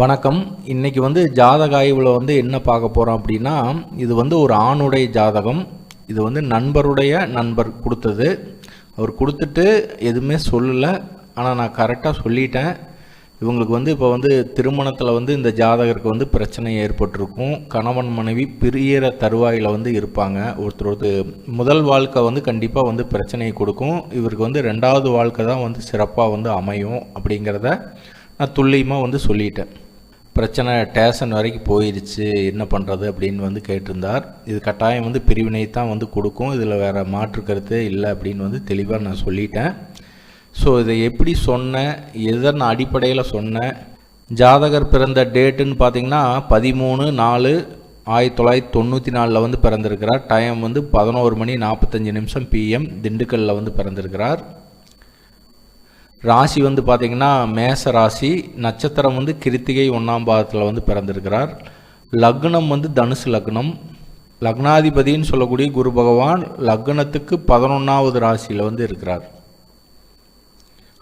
வணக்கம். இன்றைக்கி வந்து ஜாதக ஆய்வில் வந்து என்ன பார்க்க போகிறோம் அப்படின்னா இது வந்து ஒரு ஆணுடைய ஜாதகம். இது வந்து நண்பருடைய நண்பர் கொடுத்தது. அவர் கொடுத்துட்டு எதுவுமே சொல்லலை. ஆனால் நான் கரெக்டாக சொல்லிட்டேன். இவங்களுக்கு வந்து இப்போ வந்து திருமணத்தில் வந்து இந்த ஜாதகருக்கு வந்து பிரச்சனை ஏற்பட்டிருக்கும். கணவன் மனைவி பிரியற தருவாயில் வந்து இருப்பாங்க. ஒருத்தர் ஒருத்தர் முதல் வாழ்க்கை வந்து கண்டிப்பாக வந்து பிரச்சனையை கொடுக்கும். இவருக்கு வந்து ரெண்டாவது வாழ்க்கை தான் வந்து சிறப்பாக வந்து அமையும் அப்படிங்கிறத நான் துல்லியமாக வந்து சொல்லிட்டேன். பிரச்சனை டேஷன் வரைக்கும் போயிடுச்சு என்ன பண்ணுறது அப்படின்னு வந்து கேட்டிருந்தார். இது கட்டாயம் வந்து பிரிவினை தான் வந்து கொடுக்கும். இதில் வேறு மாற்று கருத்து இல்லை அப்படின்னு வந்து தெளிவாக நான் சொல்லிட்டேன். ஸோ இதை எப்படி சொன்னேன் எதன் அடிப்படையில் சொன்னேன் ஜாதகர் பிறந்த டேட்டுன்னு பார்த்தீங்கன்னா பதிமூணு நாலு ஆயிரத்தி தொள்ளாயிரத்தி தொண்ணூற்றி நாலில் வந்து பிறந்திருக்கிறார். டைம் வந்து பதினோரு மணி நாற்பத்தஞ்சு நிமிஷம் பிஎம் திண்டுக்கல்லில் வந்து பிறந்திருக்கிறார். ராசி வந்து பார்த்திங்கன்னா மேச ராசி நட்சத்திரம் வந்து கிருத்திகை ஒன்றாம் பாதத்தில் வந்து பிறந்திருக்கிறார். லக்னம் வந்து தனுசு லக்னம். லக்னாதிபதின்னு சொல்லக்கூடிய குரு பகவான் லக்னத்துக்கு பதினொன்றாவது ராசியில் வந்து இருக்கிறார்.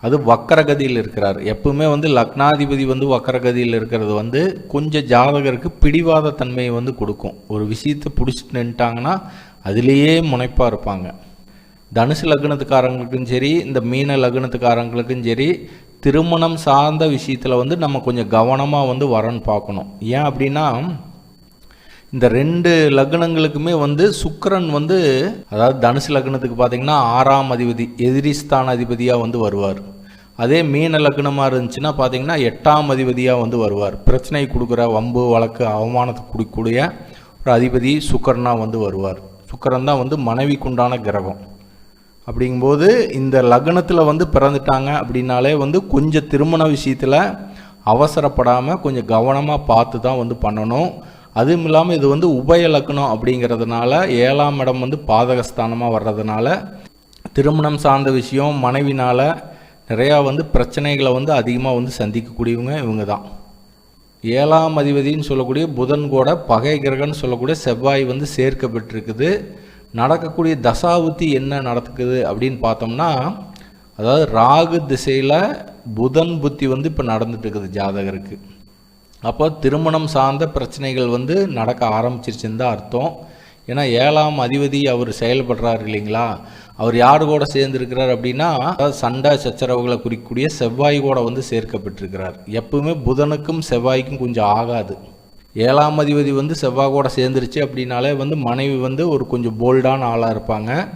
அது வக்கரகதியில் இருக்கிறார். எப்பவுமே வந்து லக்னாதிபதி வந்து வக்கரகதியில் இருக்கிறது வந்து கொஞ்சம் ஜாதகருக்கு பிடிவாத தன்மையை வந்து கொடுக்கும். ஒரு விஷயத்தை பிடிச்சிட்டு நின்ட்டாங்கன்னா அதுலேயே முனைப்பாக இருப்பாங்க. தனுசு லக்னத்துக்காரங்களுக்கும் சரி இந்த மீன லக்னத்துக்காரங்களுக்கும் சரி திருமணம் சார்ந்த விஷயத்தில் வந்து நம்ம கொஞ்சம் கவனமாக வந்து வரன்னு பார்க்கணும். ஏன் அப்படின்னா இந்த ரெண்டு லக்னங்களுக்குமே வந்து சுக்கரன் வந்து அதாவது தனுசு லக்னத்துக்கு பார்த்தீங்கன்னா ஆறாம் அதிபதி எதிரிஸ்தான அதிபதியாக வந்து வருவார். அதே மீன லக்னமாக இருந்துச்சுன்னா பார்த்தீங்கன்னா எட்டாம் அதிபதியாக வந்து வருவார். பிரச்சனை கொடுக்குற வம்பு வழக்கு அவமானத்தை கொடுக்கக்கூடிய ஒரு அதிபதி சுக்கரனாக வந்து வருவார். சுக்கரன் தான் வந்து மனைவிக்குண்டான கிரகம். அப்படிங்கும்போது இந்த லக்னத்தில் வந்து பிறந்துட்டாங்க அப்படின்னாலே வந்து கொஞ்சம் திருமண விஷயத்தில் அவசரப்படாமல் கொஞ்சம் கவனமாக பார்த்து தான் வந்து பண்ணணும். அதுவும் இல்லாமல் இது வந்து உபய லக்னம் அப்படிங்கிறதுனால ஏழாம் இடம் வந்து பாதகஸ்தானமாக வர்றதுனால திருமணம் சார்ந்த விஷயம் மனைவினால் நிறையா வந்து பிரச்சனைகளை வந்து அதிகமாக வந்து சந்திக்கக்கூடியவங்க இவங்க தான் ஏழாம் அதிபதினு சொல்லக்கூடிய புதன் கூட பகை கிரகன்னு சொல்லக்கூடிய செவ்வாய் வந்து சேர்க்கப்பட்டிருக்குது. நடக்கக்கூடிய தசாவுத்தி என்ன நடக்குது அப்படின்னு பார்த்தோம்னா அதாவது ராகு திசையில் புதன் புத்தி வந்து இப்போ நடந்துட்டு இருக்குது ஜாதகருக்கு. அப்போ திருமணம் சார்ந்த பிரச்சனைகள் வந்து நடக்க ஆரம்பிச்சிருச்சுன்னு தான் அர்த்தம். ஏன்னா ஏழாம் அதிபதி அவர் செயல்படுறார் இல்லைங்களா? அவர் யார் கூட சேர்ந்துருக்கிறார் அப்படின்னா அதாவது சண்டை சச்சரவுகளை குறிக்கக்கூடிய செவ்வாய் கூட வந்து சேர்க்கப்பட்டிருக்கிறார். எப்பவுமே புதனுக்கும் செவ்வாய்க்கும் கொஞ்சம் ஆகாது. ஏழாம் அதிபதி வந்து செவ்வாய் கூட சேர்ந்துருச்சு அப்படின்னாலே வந்து மனைவி வந்து ஒரு கொஞ்சம் போல்டான ஆளாக இருப்பாங்க.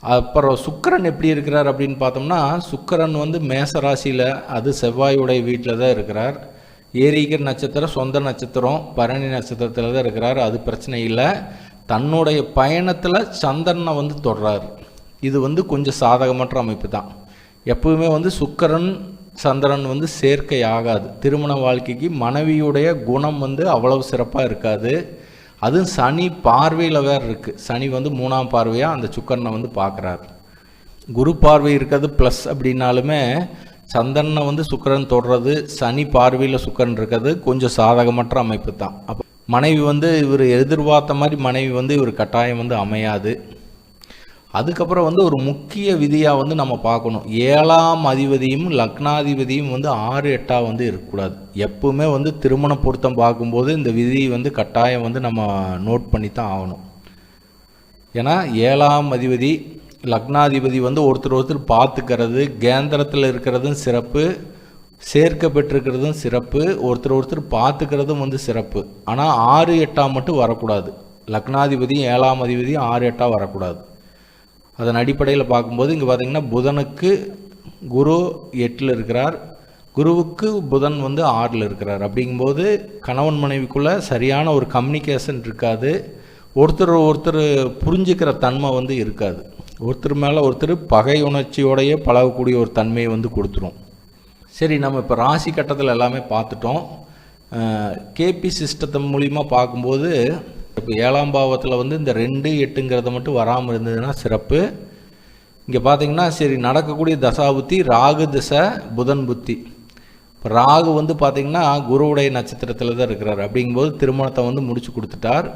அப்புறம் சுக்கரன் எப்படி இருக்கிறார் அப்படின்னு பார்த்தோம்னா சுக்கரன் வந்து மேச ராசியில் அது செவ்வாயுடைய வீட்டில் தான் இருக்கிறார். ஏரிக்கிற நட்சத்திரம் சொந்த நட்சத்திரம் பரணி நட்சத்திரத்தில் தான் இருக்கிறார். அது பிரச்சனை இல்லை. தன்னுடைய பயணத்தில் சந்திரனை வந்து தொடுறார். இது வந்து கொஞ்சம் சாதகமற்ற அமைப்பு தான். எப்பவுமே வந்து சுக்கரன் சந்திரன் வந்து சேர்க்கை ஆகாது. திருமண வாழ்க்கைக்கு மனைவியுடைய குணம் வந்து அவ்வளவு சிறப்பாக இருக்காது. அதுவும் சனி பார்வையில் வேறு இருக்குது சனி வந்து மூணாம் பார்வையாக அந்த சுக்கரனை வந்து பார்க்குறாரு. குரு பார்வை இருக்கிறது ப்ளஸ் அப்படின்னாலுமே சந்திரனை வந்து சுக்கரன் தொடுறது சனி பார்வையில் சுக்கரன் இருக்கிறது கொஞ்சம் சாதகமற்ற அமைப்பு தான். அப்போ மனைவி வந்து இவர் எதிர்பார்த்த மாதிரி மனைவி வந்து இவர் கட்டாயம் வந்து அமையாது. அதுக்கப்புறம் வந்து ஒரு முக்கிய விதியாக வந்து நம்ம பார்க்கணும். ஏழாம் அதிபதியும் லக்னாதிபதியும் வந்து ஆறு எட்டாக வந்து இருக்கக்கூடாது. எப்பவுமே வந்து திருமண பொருத்தம் பார்க்கும்போது இந்த விதி வந்து கட்டாயம் வந்து நம்ம நோட் பண்ணி தான் ஆகணும். ஏன்னா ஏழாம் அதிபதி லக்னாதிபதி வந்து ஒருத்தர் ஒருத்தர் பார்த்துக்கிறது கேந்திரத்தில் இருக்கிறதும் சிறப்பு சேர்க்க பெற்றிருக்கிறதும் சிறப்பு ஒருத்தர் ஒருத்தர் பார்த்துக்கிறதும் வந்து சிறப்பு. ஆனால் ஆறு எட்டாக மட்டும் வரக்கூடாது. லக்னாதிபதியும் ஏழாம் அதிபதியும் ஆறு எட்டாக வரக்கூடாது. அதன் அடிப்படையில் பார்க்கும்போது இங்கே பார்த்திங்கன்னா புதனுக்கு குரு எட்டில் இருக்கிறார். குருவுக்கு புதன் வந்து ஆறில் இருக்கிறார். அப்படிங்கும்போது கணவன் மனைவிக்குள்ளே சரியான ஒரு கம்யூனிகேஷன் இருக்காது. ஒருத்தர் ஒருத்தர் புரிஞ்சுக்கிற தன்மை வந்து இருக்காது. ஒருத்தர் மேலே ஒருத்தர் பகை உணர்ச்சியோடையே பழகக்கூடிய ஒரு தன்மையை வந்து கொடுத்துரும். சரி நம்ம இப்போ ராசி கட்டத்தில் எல்லாமே பார்த்துட்டோம். கேபி சிஸ்டத்தை மூலிமா பார்க்கும்போது இப்போ ஏழாம் பாவத்தில் வந்து இந்த ரெண்டு எட்டுங்கிறத மட்டும் வராமல் இருந்ததுன்னா சிறப்பு. இங்கே பார்த்தீங்கன்னா சரி நடக்கக்கூடிய தசாபுத்தி ராகு திசை புதன் புத்தி. இப்போ ராகு வந்து பார்த்திங்கன்னா குருவுடைய நட்சத்திரத்தில் தான் இருக்கிறார். அப்படிங்கும்போது திருமணத்தை வந்து முடிச்சு கொடுத்துட்டார்.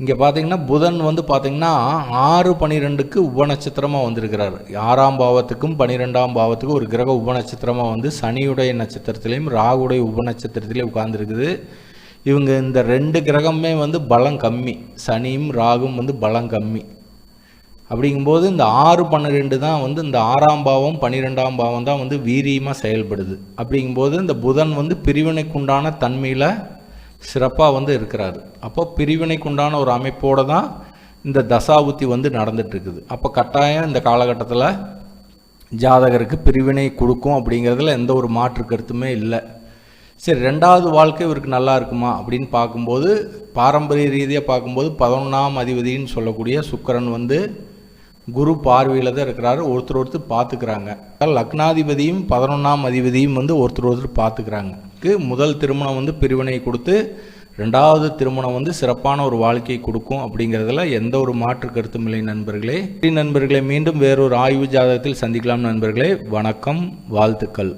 இங்கே பார்த்தீங்கன்னா புதன் வந்து பார்த்தீங்கன்னா ஆறு பன்னிரெண்டுக்கு உபநட்சத்திரமாக வந்திருக்கிறார். ஆறாம் பாவத்துக்கும் பன்னிரெண்டாம் பாவத்துக்கும் ஒரு கிரக உபநட்சத்திரமாக வந்து சனியுடைய நட்சத்திரத்திலையும் ராகுடைய உபநட்சத்திரத்திலையும் உட்கார்ந்துருக்குது. இவங்க இந்த ரெண்டு கிரகமே வந்து பலம் கம்மி. சனியும் ராகும் வந்து பலம் கம்மி. அப்படிங்கும்போது இந்த ஆறு பன்னிரெண்டு தான் வந்து இந்த ஆறாம் பாவம் பன்னிரெண்டாம் பாவம் தான் வந்து வீரியமாக செயல்படுது. அப்படிங்கும்போது இந்த புதன் வந்து பிரிவினைக்குண்டான தன்மையில் சிறப்பாக வந்து இருக்கிறார். அப்போ பிரிவினைக்குண்டான ஒரு அமைப்போடு தான் இந்த தசாபுத்தி வந்து நடந்துட்டுருக்குது. அப்போ கட்டாயம் இந்த காலகட்டத்தில் ஜாதகருக்கு பிரிவினை கொடுக்கும் அப்படிங்கிறதுல எந்த ஒரு மாற்று கருத்துமே இல்லை. சரி ரெண்டாவது வாழ்க்கை இவருக்கு நல்லா இருக்குமா அப்படின்னு பார்க்கும்போது பாரம்பரிய ரீதியாக பார்க்கும்போது பதினொன்றாம் அதிபதின்னு சொல்லக்கூடிய சுக்கரன் வந்து குரு பார்வையில் தான் இருக்கிறாரு. ஒருத்தர் ஒருத்தர் பார்த்துக்கிறாங்க. லக்னாதிபதியும் பதினொன்றாம் அதிபதியும் வந்து ஒருத்தர் ஒருத்தர் பார்த்துக்கிறாங்க. முதல் திருமணம் வந்து பிரிவினை கொடுத்து ரெண்டாவது திருமணம் வந்து சிறப்பான ஒரு வாழ்க்கையை கொடுக்கும் அப்படிங்கிறதுல எந்த ஒரு மாற்று கருத்தும் இல்லை நண்பர்களே. நண்பர்களை மீண்டும் வேறொரு ஆய்வு ஜாதகத்தில் சந்திக்கலாம் நண்பர்களே. வணக்கம் வாழ்த்துக்கள்.